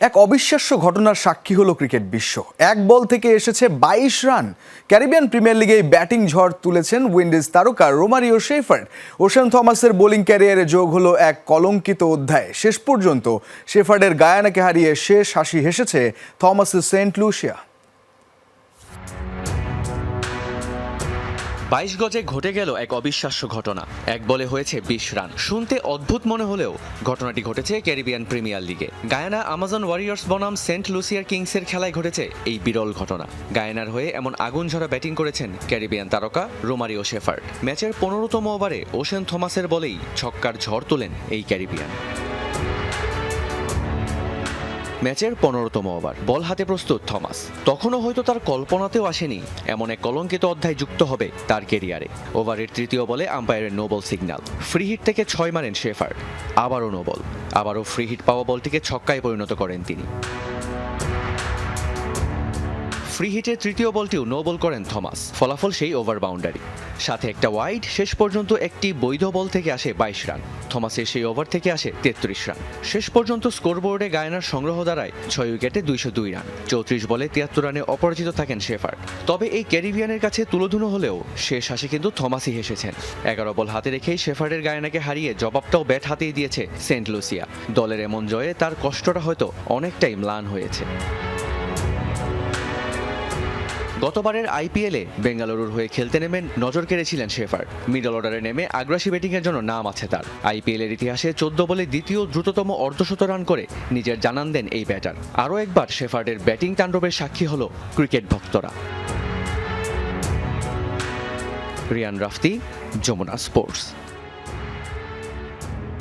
এক অবিশ্বাস্য ঘটনার সাক্ষী হলো ক্রিকেট বিশ্ব। এক বল থেকে এসেছে বাইশ রান। ক্যারিবিয়ান প্রিমিয়ার লিগে ব্যাটিং ঝড় তুলেছেন উইন্ডিজ তারকা রোমারিও শেফার্ড। ওশেন থমাসের বোলিং ক্যারিয়ারে যোগ হলো এক কলঙ্কিত অধ্যায়। শেষ পর্যন্ত শেফার্ডের গায়ানাকে হারিয়ে শেষ হাসি হেসেছে থমাসের সেন্ট লুসিয়া। বাইশ গজে ঘটে গেল এক অবিশ্বাস্য ঘটনা। এক বলে হয়েছে বিশ রান। শুনতে অদ্ভুত মনে হলেও ঘটনাটি ঘটেছে ক্যারিবিয়ান প্রিমিয়ার লিগে। গায়ানা আমাজন ওয়ারিয়ার্স বনাম সেন্ট লুসিয়ার কিংসের খেলায় ঘটেছে এই বিরল ঘটনা। গায়ানার হয়ে এমন আগুন ঝরা ব্যাটিং করেছেন ক্যারিবিয়ান তারকা রোমারিও শেফার্ড। ম্যাচের পনেরোতম ওভারে ওশেন থমাসের বলেই ছক্কার ঝড় তোলেন এই ক্যারিবিয়ান। ম্যাচের পনেরোতম ওভার। বল হাতে প্রস্তুত, থমাস। তখনও হয়তো তার কল্পনাতেও আসেনি। এমন এক কলঙ্কিত অধ্যায় যুক্ত হবে তার কেরিয়ারে ওভারের তৃতীয় বলে আম্পায়ারের no ball signal. Free hit থেকে ছয় মারেন শেফার আবারও নোবল আবারও ফ্রি হিট পাওয়া বলটিকে ছক্কায় পরিণত করেন তিনি। ফ্রি হিটের তৃতীয় বলটিও নো বল করেন থমাস। ফলাফল সেই ওভার বাউন্ডারি সাথে একটা ওয়াইড শেষ পর্যন্ত একটি বৈধ বল থেকে আসে বাইশ রান। থমাসের সেই ওভার থেকে আসে তেত্রিশ রান। শেষ পর্যন্ত স্কোরবোর্ডে গায়নার সংগ্রহ দাঁড়ায় ছয় উইকেটে দুইশো দুই রান। চৌত্রিশ বলে তিয়াত্তর রানে অপরাজিত থাকেন শেফার্ড। তবে এই ক্যারিবিয়ানের কাছে তুলোধুনো হলেও শেষ হাসি কিন্তু থমাসই হেসেছেন। এগারো বল হাতে রেখেই শেফারের গায়নাকে হারিয়ে জবাবটাও ব্যাট হাতেই দিয়েছে সেন্ট লুসিয়া। দলের এমন জয়ে তার কষ্টটা হয়তো অনেকটাই ম্লান হয়েছে। গতবারের আইপিএলে বেঙ্গালুরুর হয়ে খেলতে নেমেন নজর কেড়েছিলেন শেফার্ড। মিডল অর্ডারে নেমে আগ্রাসী ব্যাটিংয়ের জন্য নাম আছে তার। আইপিএলের ইতিহাসে চোদ্দ বলে দ্বিতীয় দ্রুততম অর্ধশত রান করে নিজের জানান দেন এই ব্যাটার। আরও একবার শেফার্ডের ব্যাটিং তাণ্ডবের সাক্ষী হল ক্রিকেট ভক্তরা। রিয়ান রাফতি, যমুনা স্পোর্টস।